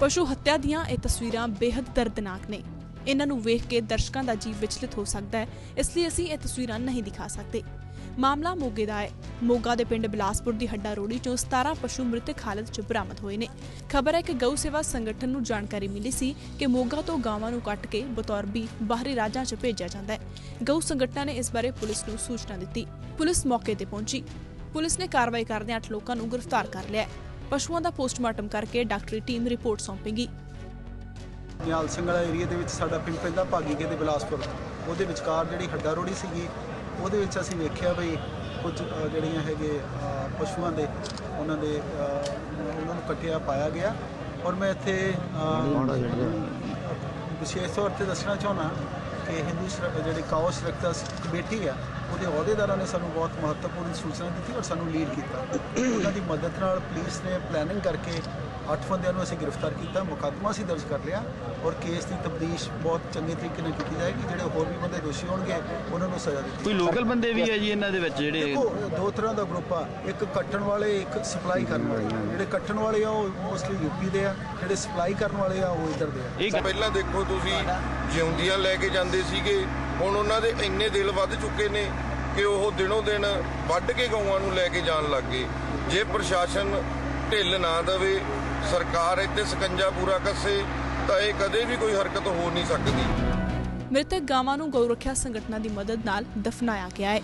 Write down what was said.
ਪਸ਼ੂ ਹੱਤਿਆ ਦੀਆਂ ਇਹ ਤਸਵੀਰਾਂ ਬੇहद ਦਰਦਨਾਕ ਨੇ। ਇਹਨਾਂ ਨੂੰ ਵੇਖ ਕੇ ਦਰਸ਼ਕਾਂ ਦਾ ਜੀਵ ਵਿਚਲਿਤ ਹੋ ਸਕਦਾ ਹੈ, ਇਸ ਲਈ ਅਸੀਂ ਇਹ ਤਸਵੀਰਾਂ ਨਹੀਂ ਦਿਖਾ ਸਕਦੇ। ਮਾਮਲਾ ਮੋਗੇ ਦਾ ਹੈ। ਮੋਗਾ ਦੇ ਪਿੰਡ ਬਿਲਾਸਪੁਰ ਦੀ ਹੱਡਾ ਰੋੜੀ ਚੋਂ 17 ਪਸ਼ੂ ਮ੍ਰਿਤਕ ਹਾਲਤ 'ਚ ਬਰਾਮਦ ਹੋਏ ਨੇ। ਖਬਰ ਹੈ ਕਿ ਗਊ ਸੇਵਾ ਸੰਗਠਨ ਨੂੰ ਜਾਣਕਾਰੀ ਮਿਲੀ ਸੀ ਕਿ ਮੋਗਾ ਤੋਂ ਗਾਵਾਂ ਨੂੰ ਕੱਟ ਕੇ ਬਤੌਰ ਵੀ ਬਾਹਰੀ ਰਾਜਾਂ 'ਚ ਭੇਜਿਆ ਜਾਂਦਾ ਹੈ। ਗਊ ਸੰਗਠਨਾਂ ਨੇ ਇਸ ਬਾਰੇ ਪੁਲਿਸ ਨੂੰ ਸੂਚਨਾ ਦਿੱਤੀ। ਪੁਲਿਸ ਮੌਕੇ ਤੇ ਪਹੁੰਚੀ। ਪੁਲਿਸ ਨੇ ਕਾਰਵਾਈ ਕਰਦਿਆਂ 8 ਲੋਕਾਂ ਨੂੰ ਗ੍ਰਿਫਤਾਰ ਕਰ ਲਿਆ ਪਸ਼ੂਆਂ ਦਾ ਪੋਸਟਮਾਰਟਮ ਕਰਕੇ ਡਾਕਟਰੀ ਟੀਮ ਰਿਪੋਰਟ ਸੌਂਪੇਗੀ। ਨਿਹਾਲ ਸਿੰਘ ਵਾਲਾ ਏਰੀਆ ਦੇ ਵਿੱਚ ਸਾਡਾ ਪਿੰਡ ਪੈਂਦਾ ਭਾਗੀਕੇ ਦੇ ਬਿਲਾਸਪੁਰ। ਉਹਦੇ ਵਿਚਕਾਰ ਜਿਹੜੀ ਹੱਡਾ ਰੋੜੀ ਸੀਗੀ ਉਹਦੇ ਵਿੱਚ ਅਸੀਂ ਵੇਖਿਆ ਬਈ ਕੁਝ ਜਿਹੜੀਆਂ ਹੈਗੇ ਪਸ਼ੂਆਂ ਦੇ ਉਹਨਾਂ ਦੇ ਉਹਨਾਂ ਨੂੰ ਕੱਟਿਆ ਪਾਇਆ ਗਿਆ। ਔਰ ਮੈਂ ਇੱਥੇ ਵਿਸ਼ੇਸ਼ ਤੌਰ ਤੇ ਦੱਸਣਾ ਚਾਹੁੰਦਾ ਕਿ ਹਿੰਦੂ ਜਿਹੜੀ ਕਾਓ ਸੁਰੱਖਿਆ ਕਮੇਟੀ ਆ ਉਹਦੇ ਅਹੁਦੇਦਾਰਾਂ ਨੇ ਸਾਨੂੰ ਬਹੁਤ ਮਹੱਤਵਪੂਰਨ ਸੂਚਨਾ ਦਿੱਤੀ ਔਰ ਸਾਨੂੰ ਲੀਡ ਕੀਤਾ। ਉਹਨਾਂ ਦੀ ਮਦਦ ਨਾਲ ਪੁਲਿਸ ਨੇ ਪਲੈਨਿੰਗ ਕਰਕੇ ਅੱਠ ਬੰਦਿਆਂ ਨੂੰ ਅਸੀਂ ਗ੍ਰਿਫਤਾਰ ਕੀਤਾ ਮੁਕੱਦਮਾ ਅਸੀਂ ਦਰਜ ਕਰ ਲਿਆ ਔਰ ਕੇਸ ਦੀ ਤਫਤੀਸ਼ ਬਹੁਤ ਚੰਗੇ ਤਰੀਕੇ ਨਾਲ ਕੀਤੀ ਜਾਏਗੀ ਜਿਹੜੇ ਹੋਰ ਵੀ ਬੰਦੇ ਦੋਸ਼ੀ ਹੋਣਗੇ ਉਹਨਾਂ ਨੂੰ ਸਜ਼ਾ ਦਿੱਤੀ ਕੋਈ ਲੋਕਲ ਬੰਦੇ ਵੀ ਹੈ ਜੀ ਇਹਨਾਂ ਦੇ ਵਿੱਚ ਜਿਹੜੇ ਦੇਖੋ ਦੋ ਤਰ੍ਹਾਂ ਦਾ ਗਰੁੱਪ ਆ ਇੱਕ ਕੱਟਣ ਵਾਲੇ ਇੱਕ ਸਪਲਾਈ ਕਰਨ ਵਾਲੇ। ਜਿਹੜੇ ਕੱਟਣ ਵਾਲੇ ਆ ਉਹ ਮੋਸਟਲੀ ਯੂਪੀ ਦੇ ਆ ਜਿਹੜੇ ਸਪਲਾਈ ਕਰਨ ਵਾਲੇ ਆ ਉਹ ਇੱਧਰ ਦੇ ਆ। ਇਹ ਪਹਿਲਾਂ ਦੇਖੋ ਤੁਸੀਂ ਜਿਉਂਦੀਆਂ ਲੈ ਕੇ ਜਾਂਦੇ ਸੀਗੇ, ਹੁਣ ਉਹਨਾਂ ਦੇ ਇੰਨੇ ਦਿਲ ਵੱਧ ਚੁੱਕੇ ਨੇ ਕਿ ਉਹ ਦਿਨੋਂ ਦਿਨ ਵੱਢ ਕੇ ਗਊਆਂ ਨੂੰ ਲੈ ਕੇ ਜਾਣ ਲੱਗ ਗਏ। ਜੇ ਪ੍ਰਸ਼ਾਸਨ ਢਿੱਲ ਨਾ ਦੇਵੇ, ਸਰਕਾਰ ਇੱਥੇ ਸਕੰਜਾ ਪੂਰਾ ਕੱਸੇ, ਤਾਂ ਇਹ ਕਦੇ ਵੀ ਕੋਈ ਹਰਕਤ ਹੋ ਨਹੀਂ ਸਕਦੀ। ਮ੍ਰਿਤਕ ਗਾਵਾਂ ਨੂੰ ਗਊ ਰੱਖਿਆ ਸੰਗਠਨਾਂ ਦੀ ਮਦਦ ਨਾਲ ਦਫਨਾਇਆ ਗਿਆ ਹੈ।